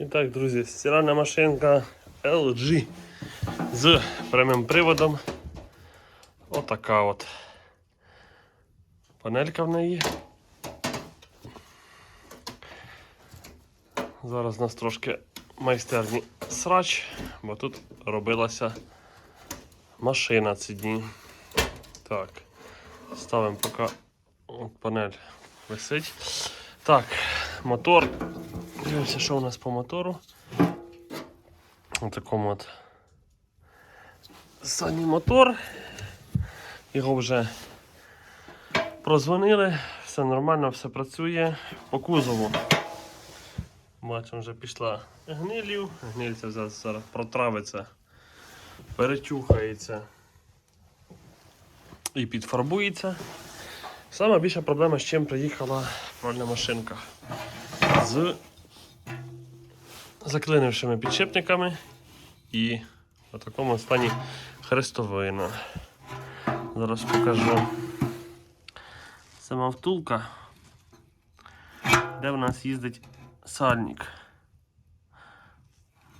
І так, друзі, стиральна машинка LG з прямим приводом. Отака от панелька в неї. Зараз у нас трошки майстерні срач, бо тут робилася машина ці дні. Так, ставимо поки панель висить. Так, мотор. Дивимося, що у нас по мотору. Ось такому от задній мотор. Його вже прозвонили, все нормально, все працює. По кузову. Бачимо, вже пішла гнилів. Гнильця зараз протравиться, перетюхається і підфарбується. Сама більша проблема, з чим приїхала пральна машинка. З заклинившими підшипниками і в такому стані хрестовина. Зараз покажу сама втулка, де в нас їздить сальник.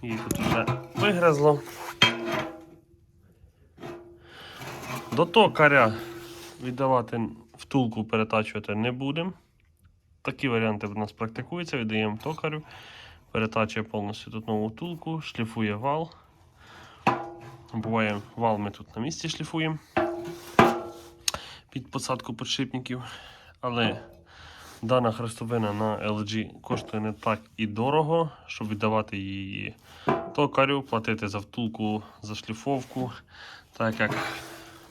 Її тут вже вигризло. До токаря віддавати втулку перетачувати не будемо. Такі варіанти в нас практикуються, віддаємо токарю, перетачує повністю тут нову втулку, шліфує вал. Буває, вал ми тут на місці шліфуємо під посадку підшипників. Але дана хрестовина на LG коштує не так і дорого, щоб віддавати її токарю, платити за втулку, за шліфовку, так як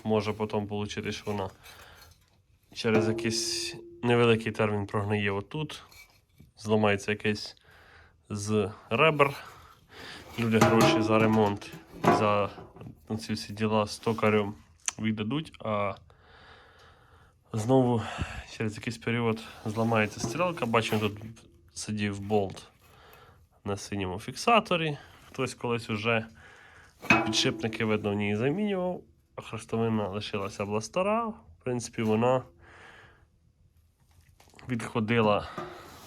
може потім вийти, що вона через якийсь невеликий термін прогниє отут, зламається якийсь з ребер. Люди гроші за ремонт за ці всі діла з токарем віддадуть, а знову через якийсь період зламається стрілка. Бачимо, тут сидів болт на синьому фіксаторі. Хтось колись вже підшипники, видно, в ній замінював, а хрестовина лишилася була стара. В принципі, вона відходила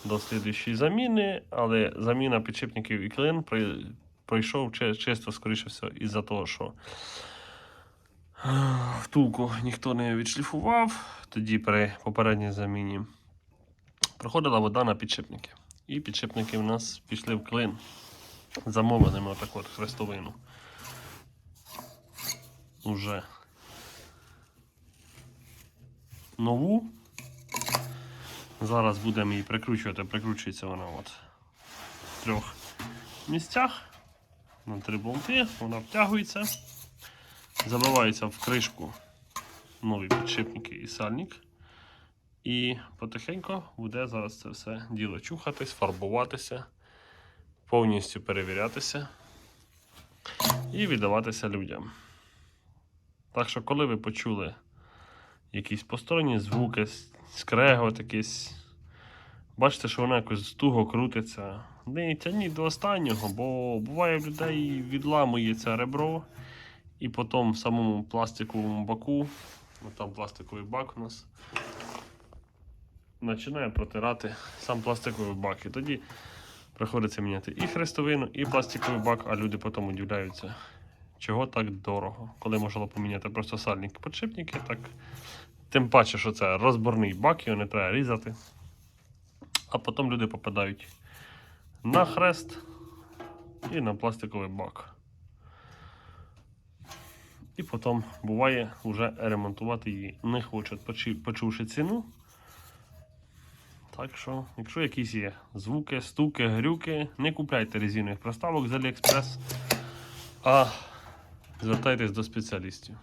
до слідуючої заміни, але заміна підшипників і клин пройшов чисто, скоріше все, із-за того, що е, втулку ніхто не відшліфував. Тоді при попередній заміні проходила вода на підшипники. І підшипники в нас пішли в клин. Замовили ми отаку от хрестовину. Уже нову. Зараз будемо її прикручувати. Прикручується вона от в трьох місцях. На три болти, вона втягується, забивається в кришку нові підшипники і сальник. І потихеньку буде зараз це все діло чухатись, фарбуватися, повністю перевірятися і віддаватися людям. Так що, коли ви почули якісь посторонні звуки, скрегот якийсь. Бачите, що вона якось туго крутиться. Не тягніть до останнього, бо буває в людей відламується ребро, і потім в самому пластиковому баку, там пластиковий бак у нас, починає протирати сам пластиковий бак. І тоді приходиться міняти і хрестовину, і пластиковий бак, а люди потім удивляються, чого так дорого. Коли можна поміняти просто сальники підшипники, так Тим паче, що це розборний бак, його не треба різати. А потім люди попадають на хрест і на пластиковий бак. І потім буває вже ремонтувати її не хочуть, почувши ціну. Так що, якщо якісь є звуки, стуки, грюки, не купляйте резинових проставок з Aliexpress, а звертайтесь до спеціалістів.